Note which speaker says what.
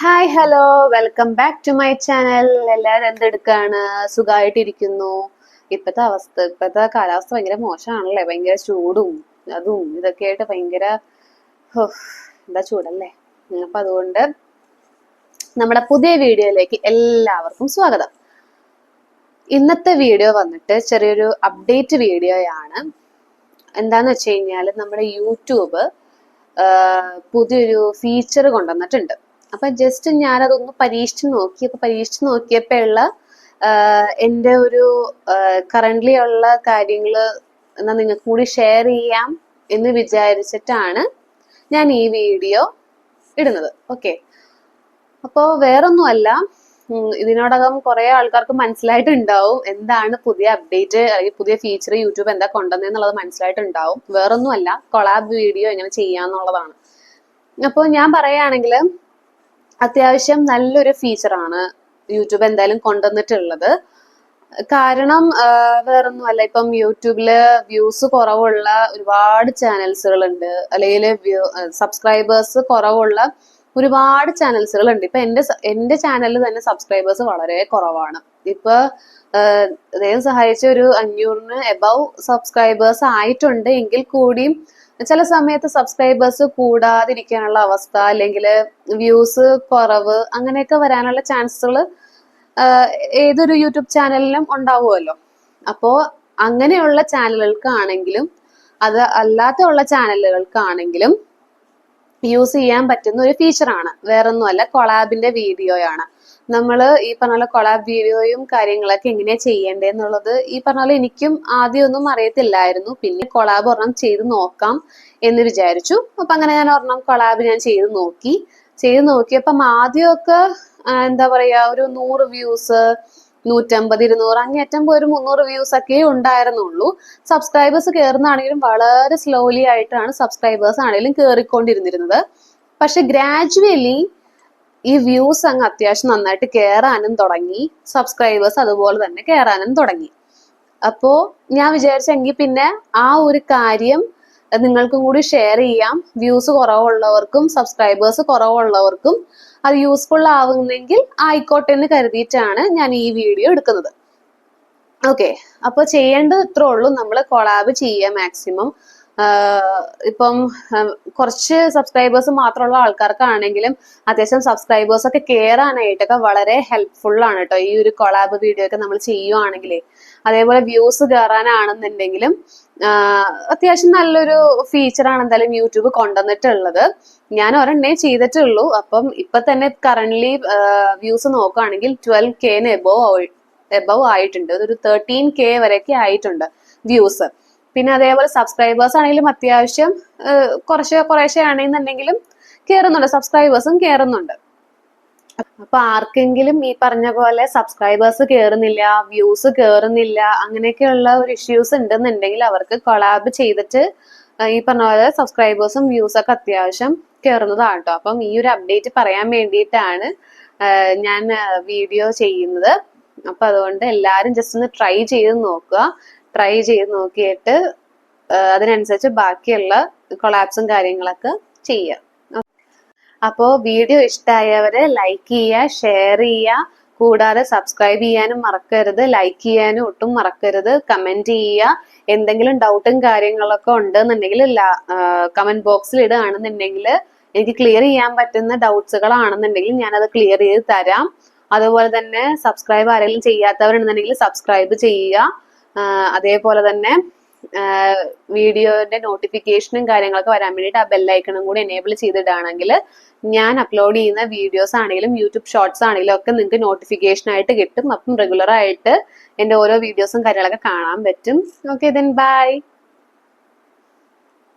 Speaker 1: Hi hello welcome back to my channel എല്ലാവരും എന്തെടുക്കാണ്? സുഖമായിട്ടിരിക്കുന്നു ഇപ്പോഴത്തെ അവസ്ഥ ഇപ്പോഴത്തെ കാലാവസ്ഥ ഭയങ്കര മോശമാണല്ലേ? ഭയങ്കര ചൂടും അതും ഇതൊക്കെ ആയിട്ട് ഭയങ്കര എന്താ ചൂടല്ലേ? അപ്പൊ അതുകൊണ്ട് നമ്മുടെ പുതിയ വീഡിയോയിലേക്ക് എല്ലാവർക്കും സ്വാഗതം. ഇന്നത്തെ വീഡിയോ വന്നിട്ട് ചെറിയൊരു അപ്ഡേറ്റ് വീഡിയോയാണ്. എന്താന്ന് വെച്ച് കഴിഞ്ഞാൽ നമ്മുടെ യൂട്യൂബ് പുതിയൊരു ഫീച്ചർ കൊണ്ടുവന്നിട്ടുണ്ട്. അപ്പൊ ജസ്റ്റ് ഞാൻ അതൊന്ന് പരീക്ഷിച്ച് നോക്കി. അപ്പൊ പരീക്ഷിച്ച് നോക്കിയപ്പോഴുള്ള എന്റെ ഒരു കറന്റ്ലി ഉള്ള കാര്യങ്ങൾ എന്നാ നിങ്ങൾക്ക് കൂടി ഷെയർ ചെയ്യാം എന്ന് വിചാരിച്ചിട്ടാണ് ഞാൻ ഈ വീഡിയോ ഇടുന്നത്. ഓക്കെ അപ്പോൾ വേറൊന്നുമല്ല ഇതിനോടകം കുറെ ആൾക്കാർക്ക് മനസ്സിലായിട്ടുണ്ടാവും എന്താണ് പുതിയ അപ്ഡേറ്റ് അല്ലെങ്കിൽ പുതിയ ഫീച്ചർ യൂട്യൂബ് എന്താ കൊണ്ടുവന്നെന്നുള്ളത് മനസ്സിലായിട്ടുണ്ടാവും. വേറൊന്നുമല്ല കൊളാബ് വീഡിയോ എങ്ങനെ ചെയ്യാന്നുള്ളതാണ്. അപ്പോൾ ഞാൻ പറയുകയാണെങ്കിൽ അത്യാവശ്യം നല്ലൊരു ഫീച്ചറാണ് യൂട്യൂബ് എന്തായാലും കൊണ്ടുവന്നിട്ടുള്ളത്. കാരണം വേറൊന്നും അല്ല ഇപ്പം യൂട്യൂബിൽ വ്യൂസ് കുറവുള്ള ഒരുപാട് ചാനൽസുകൾ ഉണ്ട് അല്ലെങ്കിൽ സബ്സ്ക്രൈബേഴ്സ് കുറവുള്ള ഒരുപാട് ചാനൽസുകൾ ഉണ്ട് ഇപ്പൊ എന്റെ എന്റെ ചാനലിൽ തന്നെ സബ്സ്ക്രൈബേഴ്സ് വളരെ കുറവാണ്. ഇപ്പൊ അദ്ദേഹം സഹായിച്ച ഒരു അഞ്ഞൂറിന് എബവ് സബ്സ്ക്രൈബേഴ്സ് ആയിട്ടുണ്ട് എങ്കിൽ കൂടിയും ചില സമയത്ത് സബ്സ്ക്രൈബേഴ്സ് കൂടാതിരിക്കാനുള്ള അവസ്ഥ അല്ലെങ്കിൽ വ്യൂസ് കുറവ് അങ്ങനെയൊക്കെ വരാനുള്ള ചാൻസുകൾ ഏതൊരു യൂട്യൂബ് ചാനലിലും ഉണ്ടാവുമല്ലോ. അപ്പോൾ അങ്ങനെയുള്ള ചാനലുകൾക്കാണെങ്കിലും അത് അല്ലാത്ത ഉള്ള ചാനലുകൾക്കാണെങ്കിലും യൂസ് ചെയ്യാൻ പറ്റുന്ന ഒരു ഫീച്ചറാണ് വേറൊന്നുമല്ല കൊളാബിന്റെ വീഡിയോയാണ് നമ്മൾ ഈ പറഞ്ഞ കൊളാബ് വീഡിയോയും കാര്യങ്ങളൊക്കെ എങ്ങനെയാ ചെയ്യേണ്ടതെന്നുള്ളത് ഈ പറഞ്ഞ പോലെ എനിക്കും ആദ്യമൊന്നും അറിയത്തില്ലായിരുന്നു. പിന്നെ കൊളാബ് ഒരെണ്ണം ചെയ്ത് നോക്കാം എന്ന് വിചാരിച്ചു. അപ്പൊ അങ്ങനെ ഞാൻ ഒരെണ്ണം കൊളാബ് ഞാൻ ചെയ്ത് നോക്കി. ചെയ്ത് നോക്കിയപ്പം ആദ്യമൊക്കെ എന്താ പറയാ ഒരു നൂറ് വ്യൂസ് നൂറ്റമ്പത് ഇരുന്നൂറ് അങ്ങേറ്റം പോയി ഒരു മുന്നൂറ് വ്യൂസ് ഒക്കെ ഉണ്ടായിരുന്നുള്ളൂ. സബ്സ്ക്രൈബേഴ്സ് കയറുന്നതാണെങ്കിലും വളരെ സ്ലോലി ആയിട്ടാണ് സബ്സ്ക്രൈബേഴ്സ് ആണെങ്കിലും കയറിക്കൊണ്ടിരുന്നിരുന്നത് പക്ഷെ ഗ്രാജുവലി ഈ വ്യൂസ് അങ്ങ് അത്യാവശ്യം നന്നായിട്ട് കയറാനും തുടങ്ങി. സബ്സ്ക്രൈബേഴ്സ് അതുപോലെ തന്നെ കയറാനും തുടങ്ങി. അപ്പോ ഞാൻ വിചാരിച്ചെങ്കിൽ പിന്നെ ആ ഒരു കാര്യം നിങ്ങൾക്കും കൂടി ഷെയർ ചെയ്യാം. വ്യൂസ് കുറവുള്ളവർക്കും സബ്സ്ക്രൈബേഴ്സ് കുറവുള്ളവർക്കും. അത് യൂസ്ഫുൾ ആവുന്നെങ്കിൽ ആയിക്കോട്ടെ എന്ന് കരുതിയിട്ടാണ് ഞാൻ ഈ വീഡിയോ എടുക്കുന്നത്. ഓക്കെ അപ്പോൾ ചെയ്യേണ്ടത് ഇത്രേ ഉള്ളൂ. നമ്മൾ കൊളാബ് ചെയ്യുക മാക്സിമം ഇപ്പം കുറച്ച് സബ്സ്ക്രൈബേഴ്സ് മാത്രമുള്ള ആൾക്കാർക്കാണെങ്കിലും അത്യാവശ്യം സബ്സ്ക്രൈബേഴ്സ് ഒക്കെ കയറാനായിട്ടൊക്കെ വളരെ ഹെൽപ്ഫുൾ ആണ് കേട്ടോ ഈ ഒരു കൊളാബ് വീഡിയോ ഒക്കെ നമ്മൾ ചെയ്യുവാണെങ്കിലേ. അതേപോലെ വ്യൂസ് കയറാനാണെന്നുണ്ടെങ്കിലും അത്യാവശ്യം നല്ലൊരു ഫീച്ചറാണ് എന്തായാലും യൂട്യൂബ് കൊണ്ടുവന്നിട്ടുള്ളത്. ഞാൻ ഒരെണ്ണേ ചെയ്തിട്ടുള്ളൂ. അപ്പം ഇപ്പൊ തന്നെ കറന്റ് വ്യൂസ് നോക്കുകയാണെങ്കിൽ ട്വൽവ് കെന് എബോവ് എബവ് ആയിട്ടുണ്ട്. അതൊരു തേർട്ടീൻ കെ വരെയൊക്കെ ആയിട്ടുണ്ട് വ്യൂസ് പിന്നെ അതേപോലെ സബ്സ്ക്രൈബേഴ്സ് ആണെങ്കിലും അത്യാവശ്യം കുറച്ച് കുറേശ്ശെ ആണെന്നുണ്ടെങ്കിലും കയറുന്നുണ്ട് സബ്സ്ക്രൈബേഴ്സും കയറുന്നുണ്ട് അപ്പൊ ആർക്കെങ്കിലും ഈ പറഞ്ഞ പോലെ സബ്സ്ക്രൈബേഴ്സ് കയറുന്നില്ല വ്യൂസ് കയറുന്നില്ല അങ്ങനെയൊക്കെയുള്ള ഒരു ഇഷ്യൂസ് ഉണ്ടെന്നുണ്ടെങ്കിൽ അവർക്ക് കൊളാബ് ചെയ്തിട്ട് ഈ പറഞ്ഞ പോലെ സബ്സ്ക്രൈബേഴ്സും വ്യൂസ് ഒക്കെ അത്യാവശ്യം കയറുന്നതാണ് കേട്ടോ അപ്പം ഈ ഒരു അപ്ഡേറ്റ് പറയാൻ വേണ്ടിയിട്ടാണ് ഞാൻ വീഡിയോ ചെയ്യുന്നത്. അപ്പൊ അതുകൊണ്ട് എല്ലാവരും ജസ്റ്റ് ഒന്ന് ട്രൈ ചെയ്ത് നോക്കുക. ട്രൈ ചെയ്ത് നോക്കിയിട്ട് അതിനനുസരിച്ച് ബാക്കിയുള്ള കൊളാപ്സും കാര്യങ്ങളൊക്കെ ചെയ്യുക. അപ്പോൾ വീഡിയോ ഇഷ്ടമായവരെ ലൈക്ക് ചെയ്യുക ഷെയർ ചെയ്യുക. കൂടാതെ സബ്സ്ക്രൈബ് ചെയ്യാനും മറക്കരുത് ലൈക്ക് ചെയ്യാനും ഒട്ടും മറക്കരുത് കമന്റ് ചെയ്യുക. എന്തെങ്കിലും ഡൗട്ടും കാര്യങ്ങളൊക്കെ ഉണ്ടെന്നുണ്ടെങ്കിൽ കമന്റ് ബോക്സിൽ ഇടുകയാണെന്നുണ്ടെങ്കിൽ എനിക്ക് ക്ലിയർ ചെയ്യാൻ പറ്റുന്ന ഡൗട്ട്സുകളാണെന്നുണ്ടെങ്കിൽ ഞാനത് ക്ലിയർ ചെയ്ത് തരാം. അതുപോലെ തന്നെ സബ്സ്ക്രൈബ് ആരെങ്കിലും ചെയ്യാത്തവരുണ്ടെന്നുണ്ടെങ്കിൽ സബ്സ്ക്രൈബ് ചെയ്യുക. അതേപോലെ തന്നെ വീഡിയോന്റെ നോട്ടിഫിക്കേഷനും കാര്യങ്ങളൊക്കെ വരാൻ വേണ്ടിയിട്ട് ആ ബെല്ലൈക്കണും കൂടി എനേബിൾ ചെയ്തിടുകയാണെങ്കിൽ ഞാൻ അപ്ലോഡ് ചെയ്യുന്ന വീഡിയോസ് ആണെങ്കിലും യൂട്യൂബ് ഷോർട്സ് ആണെങ്കിലും ഒക്കെ നിങ്ങൾക്ക് നോട്ടിഫിക്കേഷൻ ആയിട്ട് കിട്ടും. അപ്പം റെഗുലർ ആയിട്ട് എന്റെ ഓരോ വീഡിയോസും കാര്യങ്ങളൊക്കെ കാണാൻ പറ്റും. Okay then bye